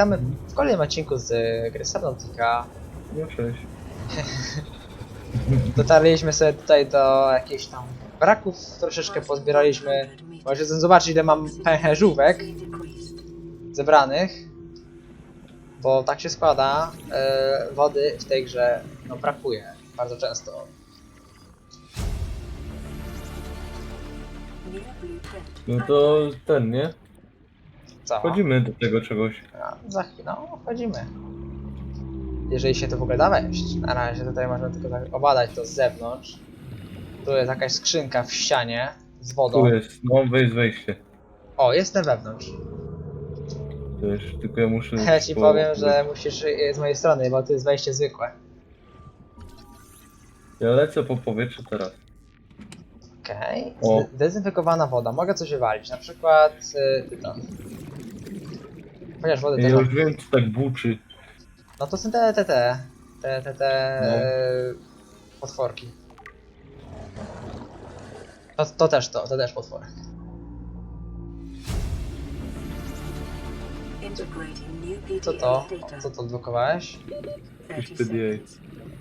Witamy w kolejnym odcinku z y, gry Subnautica. No cześć. Dotarliśmy sobie tutaj do jakichś tam braków, troszeczkę pozbieraliśmy. Możecie zobaczyć ile mam pęcherzówek zebranych. Bo tak się składa, y, wody w tej grze no, brakuje bardzo często. No to ten, nie? Co? Wchodzimy do tego czegoś. A, za chwilę no, wchodzimy. Jeżeli się to w ogóle da wejść. Na razie tutaj można tylko tak obadać to z zewnątrz. Tu jest jakaś skrzynka w ścianie z wodą. Tu jest, no wejdź wejście. O, jestem wewnątrz. Wiesz, tylko ja muszę... Ja ci po- powiem, że musisz y, z mojej strony, bo tu jest wejście zwykłe. Ja lecę po powietrzu teraz. Okej. O. Okay. Dezynfekowana woda. Mogę coś wywalić. Na przykład y, tyton. Chociaż wodę Ja też mam. już wiem, co tak buczy. No to są te, te, te, te, te, te No. e, potworki. To, to też to, to też potwory. Co to? Co to odblokowałeś? Jakiś PDA.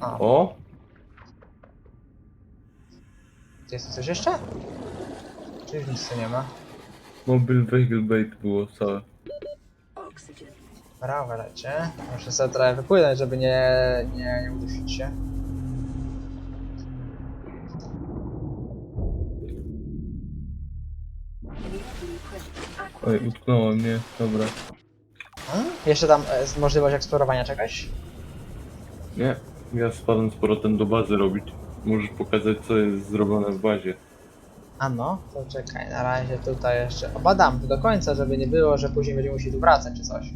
A, O! jest tu coś jeszcze? Czy już nic tu nie ma? Mobile Vehicle Bait było całe. Brawo, lecie. Muszę sobie trochę wypłynąć, żeby nie, nie, nie udusić się. Oj, utknęło mnie, dobra. Hmm? Jeszcze tam e, jest możliwość eksplorowania czegoś? Nie, ja spadam z powrotem do bazy robić. Możesz pokazać, co jest zrobione w bazie. A no, to czekaj, na razie tutaj jeszcze obadam to do końca, żeby nie było, że później będziemy musieli tu wracać czy coś.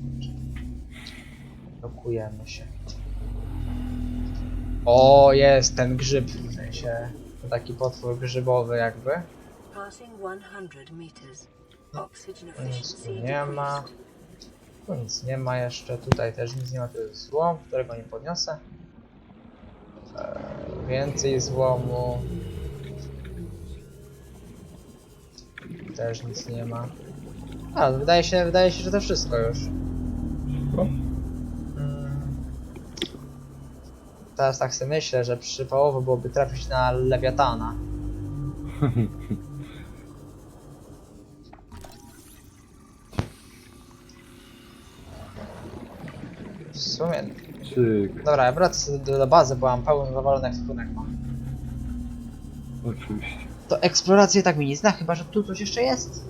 Blokujemy się. O, jest ten grzyb, w sensie to taki potwór grzybowy jakby. Tu nic tu nie ma. Tu nic nie ma jeszcze, tutaj też nic nie ma, to jest złom, którego nie podniosę. Eee, więcej złomu. Też nic nie ma. A, wydaje się, wydaje się, że to wszystko już. Teraz tak sobie myślę, że przypałowo byłoby trafić na lewiatana. W sumie. Cyk, Dobra, ja wracę do, do bazy, bo mam pełen zawalony ekwipunek mam. oczywiście. To eksplorację tak mi nie zna, chyba że tu coś jeszcze jest.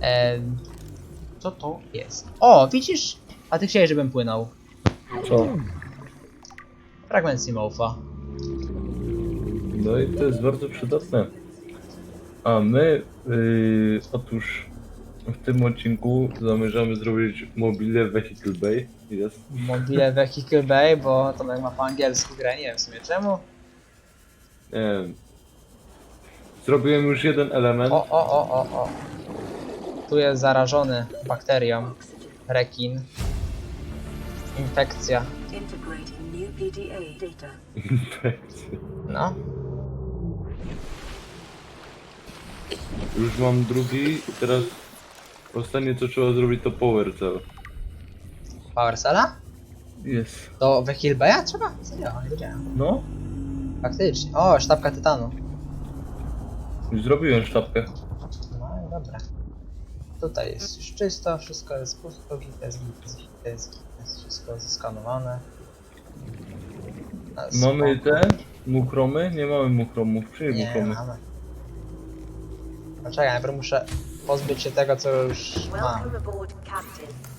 Ehm, co to jest? O, widzisz? A ty chciałeś, żebym płynął. Co? Fragment Simofa. No i to jest bardzo przydatne. A my, yy, otóż w tym odcinku zamierzamy zrobić mobile vehicle bay. Jest. Mobile Vehicle Bay, bo Tomek ma po angielsku grę, nie wiem w sumie czemu. Nie wiem. Zrobiłem już jeden element. O, o, o, o, o. Tu jest zarażony bakterią. Rekin. Infekcja. No. już mam drugi i teraz ostatnie co trzeba zrobić to power cell. Power Cella? Jest. Do Vehicle Baya trzeba? Serio, nie wiedziałem. No, Faktycznie. O, sztabka tytanu. już zrobiłem sztabkę. No i dobra. Tutaj jest już czysto, wszystko jest pusto, git jest, git jest, git jest, git jest wszystko zeskanowane. A, Mamy spoko. te mukromy? Nie mamy mukromów. Przyjdź Nie mukromy. mamy. Poczekaj, najpierw muszę pozbyć się tego, co już mam.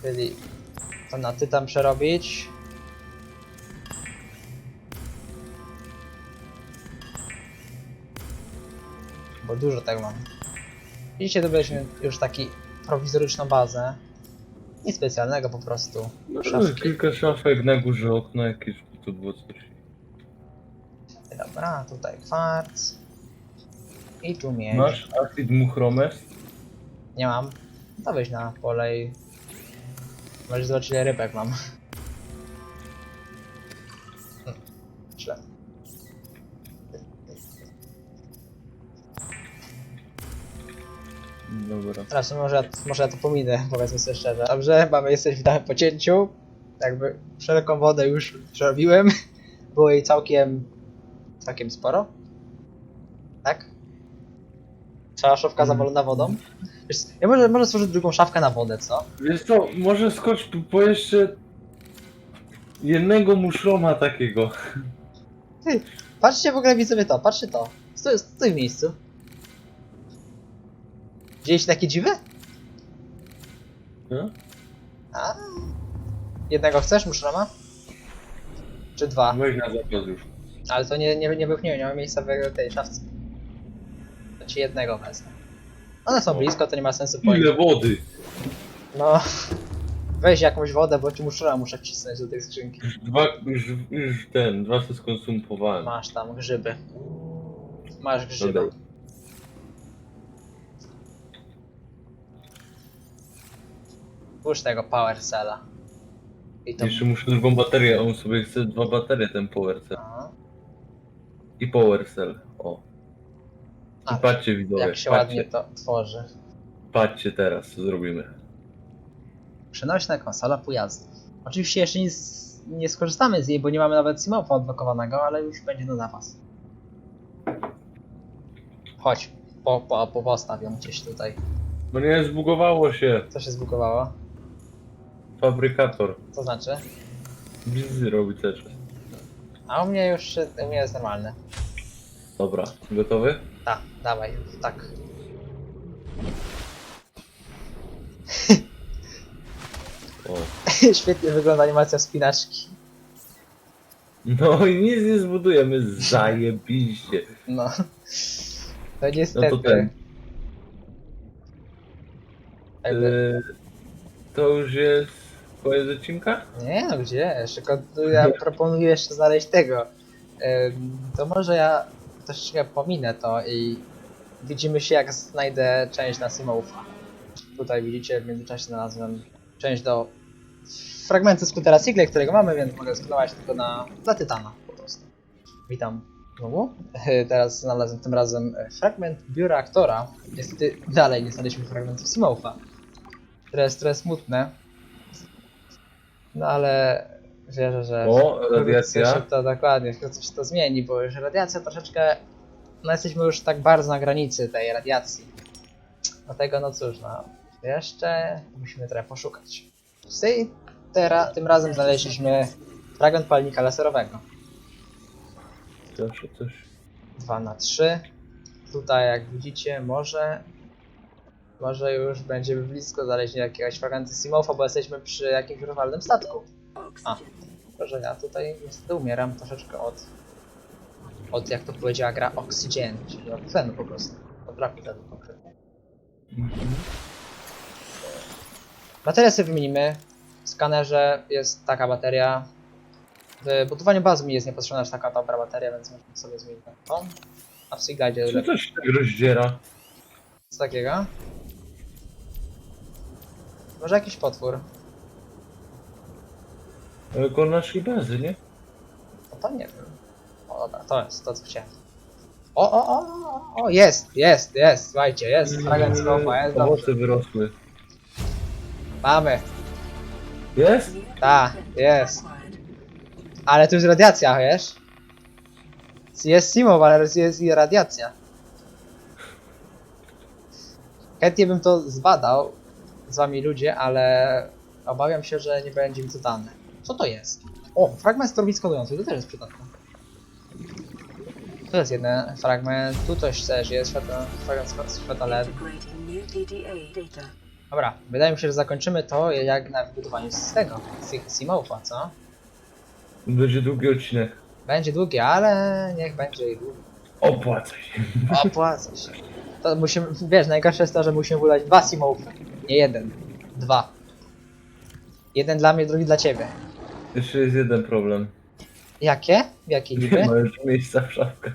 Czyli to na tytan przerobić. Bo dużo tego mam. Widzicie, tu byliśmy już taki prowizoryczną bazę. Nic specjalnego po prostu. No, Szafki. kilka szafek na górze, okna jakieś to było coś. Dobra, tutaj kwarc. I tu miedź. Masz acid muchromes? Nie mam. To weź na pole i... Możesz zobaczyć ile rybek mam. Dobra. Teraz może, ja- może ja to pominę, powiedzmy sobie szczerze. Dobrze, mamy, jesteśmy w danym pocięciu. Jakby wszelką wodę już przerobiłem. Było jej całkiem, całkiem sporo. Tak? Cała szafka Mhm. zawalona wodą. Wiesz, ja może, może stworzyć drugą szafkę na wodę, co? Wiesz co, może skocz tu po jeszcze jednego muszroma takiego. Patrzcie w ogóle widzowie to, patrzcie to. Stój, stój w miejscu. Widzieliście takie dziwy? No? A. Jednego chcesz, muszroma? Czy dwa? Weź na zapas już. Ale to nie, nie, nie wypchniemy, nie ma miejsca w tej szafce. To ci jednego wezmę. One są blisko, to nie ma sensu Ile powiedzieć. wody? No. Weź jakąś wodę, bo ci muszroma muszę wcisnąć do tej skrzynki. Dwa, już, już ten, dwa to skonsumowałem. Masz tam grzyby. Masz grzyby. Dobra. Puść tego power cella. I to... Jeszcze muszę drugą baterię, on sobie chce dwa baterie ten power cell. No. I power cell. O. I A, patrzcie widzowie, Jak się patrzcie, ładnie to tworzy. patrzcie teraz co zrobimy. Przenośna konsola pojazdu. Oczywiście jeszcze nic nie skorzystamy z jej, bo nie mamy nawet Simofa odblokowanego, ale już będzie na zapas. Chodź, po, po, po postaw ją gdzieś tutaj. No nie, zbugowało się. Co się zbugowało? Fabrykator. Co znaczy? Bzzy robi czas. A u mnie już się- u mnie jest normalny. Dobra, gotowy? Tak, dawaj, tak. O. Świetnie wygląda animacja spinaczki. No i nic nie zbudujemy, zajebiście. No. To No niestety. ten. Jakby... Yy, to już jest koniec odcinka? Nie no gdzie? Kon- ja proponuję jeszcze znaleźć tego. Ym, To może ja troszeczkę pominę to i widzimy się jak znajdę część na Simofa. Tutaj widzicie w międzyczasie znalazłem część do fragmentu skutera Sigle, którego mamy, więc mogę sklonować tylko na, na Tytana po prostu. Witam znowu. Teraz znalazłem tym razem fragment biura aktora. Niestety dalej nie znaleźliśmy fragmentu Simofa. Które jest trochę smutne. No ale wierzę, że O, radiacja. to dokładnie, wkrótce się to zmieni, bo już radiacja troszeczkę, no jesteśmy już tak bardzo na granicy tej radiacji. Dlatego no cóż, no jeszcze musimy trochę poszukać. I teraz, tym razem znaleźliśmy fragment palnika laserowego. Zawsze coś. 2 na 3 Tutaj jak widzicie może może już będziemy blisko znalezienia jakiegoś fragmentu Simofa, bo jesteśmy przy jakimś rywalnym statku. A, że ja tutaj niestety umieram troszeczkę od od jak to powiedziała gra Oxygen, czyli od tlenu po prostu. Od braku tlenu konkretnie. Baterię sobie wymienimy. W skanerze jest taka bateria. W budowaniu bazy mi jest niepotrzebna aż taka dobra bateria, więc możemy sobie zmienić na tą. A w Seaguide Co to się tak rozdziera? co takiego? Może jakiś potwór? Koło naszej bazy, nie? No to nie wiem. O dobra, to jest to co chciałem. O, o, o, o, o, jest, jest, jest, słuchajcie, jest, fragment skopa, jest dobrze. Wyrosły. Mamy, Jest? ta, jest. Ale tu jest radiacja, wiesz? Jest Simow, ale jest i radiacja. Chętnie bym to zbadał z wami ludzie, ale obawiam się, że nie będzie mi to dane. Co to jest? O, fragment storbic kodujący, to też jest przydatne. Tu jest jeden fragment, tu coś też jest, światło, fragment światła LED. Dobra, wydaje mi się, że zakończymy to jak na wybudowaniu z tego, z Simowa, co? Będzie długi odcinek. Będzie długi, ale niech będzie i długi. Opłaca się. Opłaca się. To musimy, wiesz, najgorsze jest to, że musimy wydać dwa Simowy. Nie jeden, dwa. Jeden dla mnie, drugi dla ciebie. Jeszcze jest jeden problem. Jakie? Jakie niby? Nie ma już miejsca w szafkach.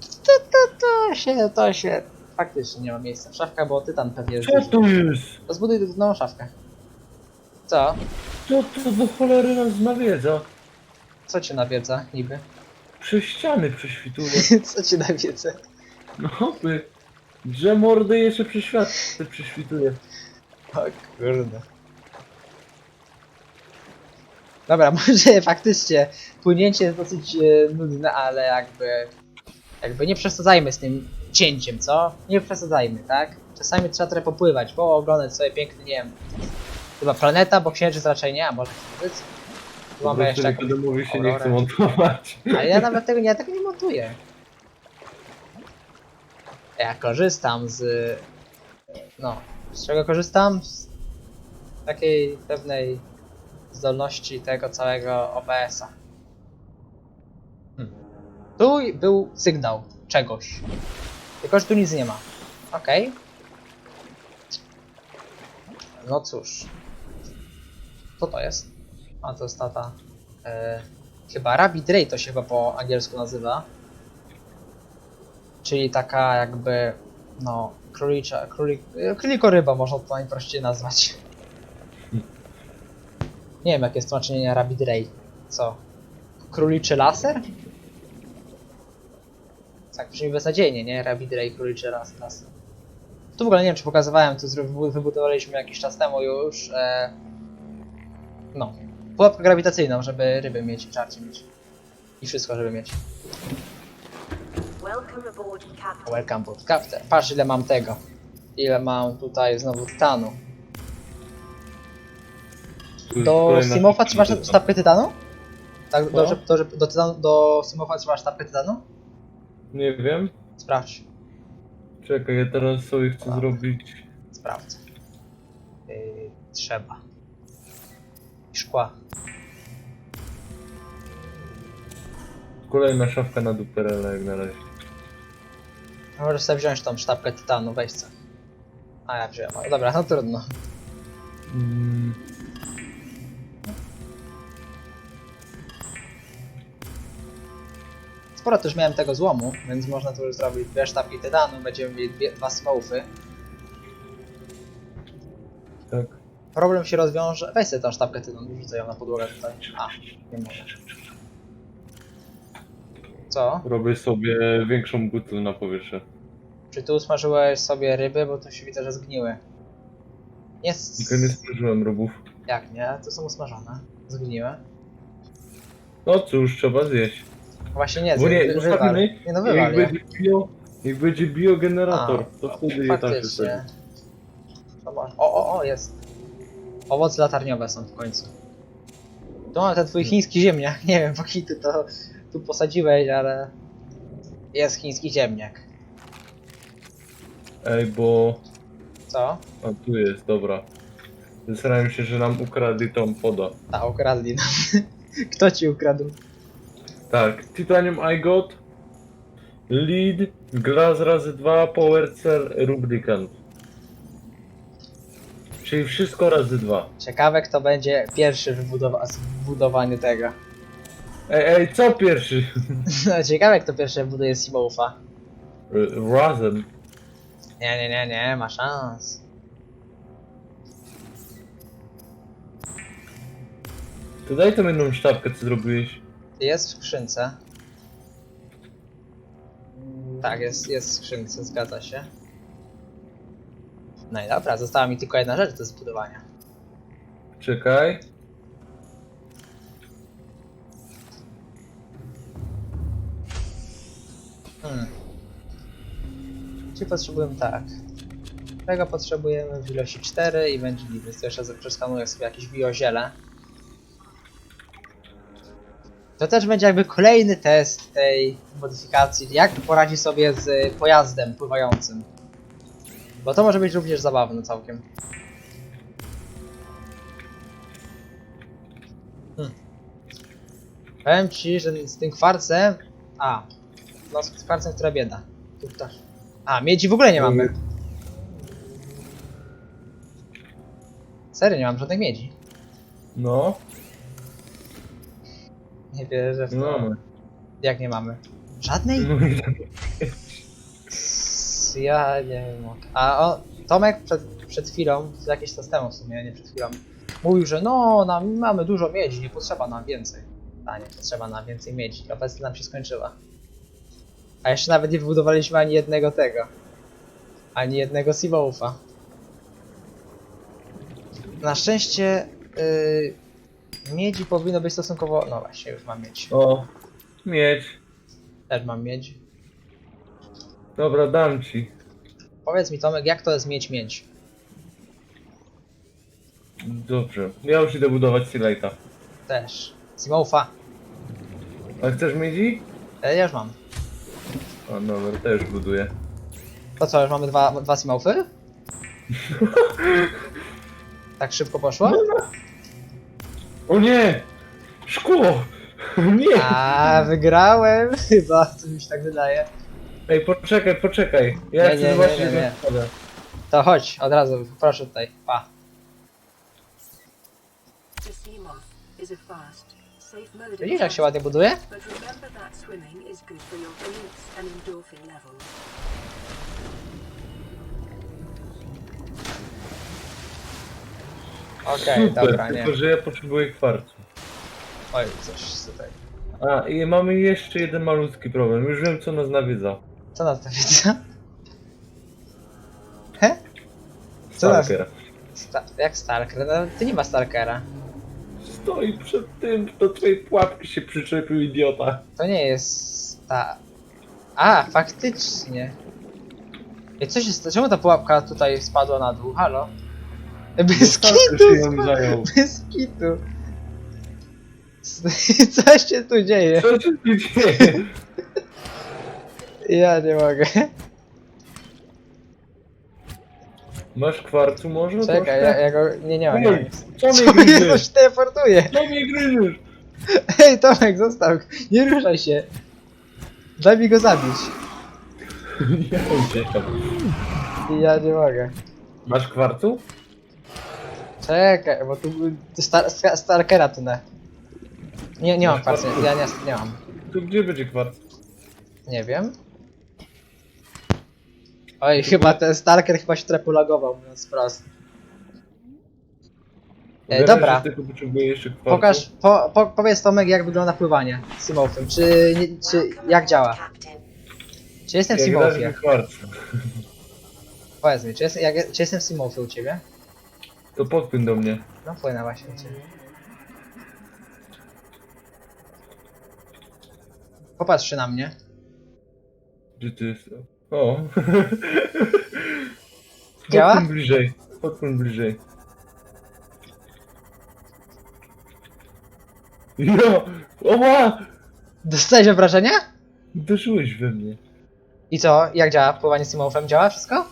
To, to, to się, to się... Faktycznie nie ma miejsca w szafkach, bo tytan pewnie jest Co tu jest? To zbuduj nową szafkę. Co? Co to do cholery nas nawiedza? Co cię nawiedza niby? Przez ściany prześwituje. Co cię nawiedza? No hopy. Że mordy jeszcze przyświat, przyśwituje. O kurde. Dobra, może faktycznie płynięcie jest dosyć e, nudne, ale jakby jakby nie przesadzajmy z tym cięciem, co? Nie przesadzajmy, tak? Czasami trzeba trochę popływać, bo oglądać sobie piękny, nie wiem, chyba planeta, bo księżyc raczej nie, a może księżyc? Tu mamy jeszcze jakąś... mówi się nie chce montować. Ale ja nawet tego, ja tego nie montuję. Ja korzystam z... No, z czego korzystam? Z takiej pewnej zdolności tego całego OBS-a. Hmm. Tu był sygnał czegoś. Tylko, że tu nic nie ma. Okej. No cóż. Co to jest? A to jest tata. E, chyba Rabbit Ray to się chyba po angielsku nazywa. Czyli taka jakby, no, królicza, królik, e, królikoryba można to najprościej nazwać. Nie wiem jakie jest tłumaczenie Rabbit Ray. Co? Króliczy laser? Tak brzmi beznadziejnie, nie? Rabbit Ray, króliczy las- laser. Tu w ogóle nie wiem czy pokazywałem, zro- wybudowaliśmy jakiś czas temu już. E, no, pułapkę grawitacyjną, żeby ryby mieć i czarcie mieć. I wszystko, żeby mieć. Welcome aboard, Captain. Welcome to Captain. Patrz ile mam tego. Ile mam tutaj znowu tytanu. Do kolejna Simofa trzymasz tytan. sztabkę tytanu? Tak, Co? do, tytanu, do Simofa trzymasz sztabkę tytanu? Nie wiem. Sprawdź. Czekaj, ja teraz sobie chcę A. zrobić. Sprawdzę. Yy, trzeba. I szkła. Kolejna szafka na duperele jak na razie. Możesz sobie wziąć tą sztabkę tytanu, weź co. A ja wziąłem, ale dobra, no trudno. Mm. Sporo też miałem tego złomu, więc można tu już zrobić dwie sztabki tytanu, będziemy mieli dwie, dwa smurfy. Tak. Problem się rozwiąże. Weź sobie tą sztabkę tytanu, rzucę ją na podłogę tutaj. A, nie mogę. Co? Robię sobie większą butlę na powietrze. Czy tu usmażyłeś sobie ryby, bo tu się widzę, że zgniły. Nie, Tylko nie spożyłem robów. jak nie? Tu są usmażone. Zgniłe. No cóż, trzeba zjeść. Właśnie nie, Bo nie, wy- zostawimy, wywal. Nie no wywal jak je. będzie, bio, jak będzie biogenerator, A, to wtedy je się Faktycznie. wsadzi. Zobacz. O, o, o, jest. Owoce latarniowe są w końcu. Tu mam ten twój chiński ziemniak. Nie wiem, po kim ty to tu posadziłeś, ale... Jest chiński ziemniak. Ej, bo... Co? A tu jest, dobra. Zastanawiam się, że nam ukradli tą poda. Ta, ukradli nam. Kto ci ukradł? Tak, Titanium I got, Lead, Glass razy 2, Power Cell, Rubicant. Czyli wszystko razy 2. Ciekawe, kto będzie pierwszy w budowa- w budowaniu tego. Ej, ej, co pierwszy? Ciekawe, kto pierwszy buduje Simoufa. R- Razem. Nie, nie, nie, nie, ma szans. To daj tą jedną sztabkę, co zrobiłeś. Jest w skrzynce. Tak, jest, jest w skrzynce, zgadza się. No i dobra, została mi tylko jedna rzecz do zbudowania. Czekaj. Czyli potrzebujemy tak. Tego potrzebujemy w ilości 4 i będzie git, więc jeszcze przeskanuję sobie jakieś bioziele. To też będzie jakby kolejny test tej modyfikacji, jak poradzi sobie z pojazdem pływającym. Bo to może być również zabawne całkiem. Hmm. Powiem ci, że z tym kwarcem... A, no z kwarcem, która bieda. Tu też. A, miedzi w ogóle nie mamy. Serio, nie mam żadnej miedzi. No, Nie wierzę w to. no. Jak nie mamy? Żadnej? S- Ja nie wiem. A o, Tomek przed, przed chwilą, jakiś czas temu w sumie, nie przed chwilą, mówił, że no, nam, mamy dużo miedzi, nie potrzeba nam więcej. A nie potrzeba nam więcej miedzi, obecnie nam się skończyła. A jeszcze nawet nie wybudowaliśmy ani jednego tego. Ani jednego Seawolfa. Na szczęście yy, miedzi powinno być stosunkowo... No właśnie, już mam miedź. O, mieć. Też mam miedź. Dobra, dam ci. Powiedz mi Tomek, jak to jest mieć miedź? Dobrze. Ja już idę budować Sealighta. Też. Seawolfa. A chcesz miedzi? E, ja już mam. A dobra, też buduję. To co, już mamy dwa, dwa Seawolfy? tak szybko poszło? O nie! Szkło! Nie! A wygrałem chyba, to mi się tak wydaje. Ej, poczekaj, poczekaj. Ja Nie, chcę nie, nie, zobaczyć nie, nie. To chodź, od razu, proszę tutaj, pa. The Seamoth is a fast, Widzisz jak się ładnie buduje? Okej, Super, dobra, nie. tylko że ja potrzebuję kwarcu. Oj, coś tutaj. A, i mamy jeszcze jeden malutki problem. Już wiem, co nas nawiedza. Co nas to widzę? He? Co nas? Stalker. Sta jak Stalker? No, ty nie ma Stalkera. Stoi przed tym, do twojej pułapki się przyczepił idiota. To nie jest ta... A, faktycznie. Ej, co się stało? Czemu ta pułapka tutaj spadła na dół? Halo? Ej, Bez Stalker kitu! się ją spa- zajął. Bez kitu! Co się tu dzieje? Co się tu dzieje? Ja nie mogę. Masz kwarcu może? Czekaj, ja, ja go... Nie, nie. Nie co Co mnie gryziesz? coś teleportuje? Co mnie gryziesz? Ej, Tomek, zostaw! Nie ruszaj się! Daj mi go zabić. Ja uciekam. Ja nie mogę. Masz kwarcu? Czekaj, bo tu tu star, sta- Stalkera tu na. Nie, nie mam Masz ja nie, nie mam. To gdzie będzie kwarc? Nie wiem. Oj, chyba ten Stalker chyba się trochę polagował, mówiąc wprost. E, dobra, pokaż, po, po, powiedz Tomek jak wygląda pływanie Simolfem, czy, nie, czy jak działa? Czy jestem w kwarc, Powiedz mi, czy, jest, jak, czy jestem w Simolfie u ciebie? to podpłyń do mnie. No płynę właśnie u ciebie. Popatrz się na mnie. Gdzie ty jest? O. Działa? Podpłyń bliżej. Podpłyń bliżej. No! Oła! Dostałeś obrażenia? Uderzyłeś we mnie. I co? Jak działa pływanie Simolfem? Działa wszystko?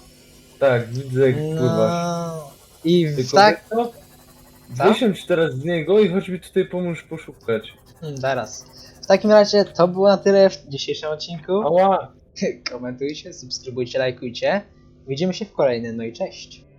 Tak, widzę jak pływasz. No. I w Tylko tak. wiesz co? Co? Wysiądź teraz z niego i chodź mi tutaj pomóż poszukać. Hmm, Zaraz. W takim razie to było na tyle w dzisiejszym odcinku. Ała! Komentujcie, subskrybujcie, lajkujcie. Widzimy się w kolejnym, no i cześć.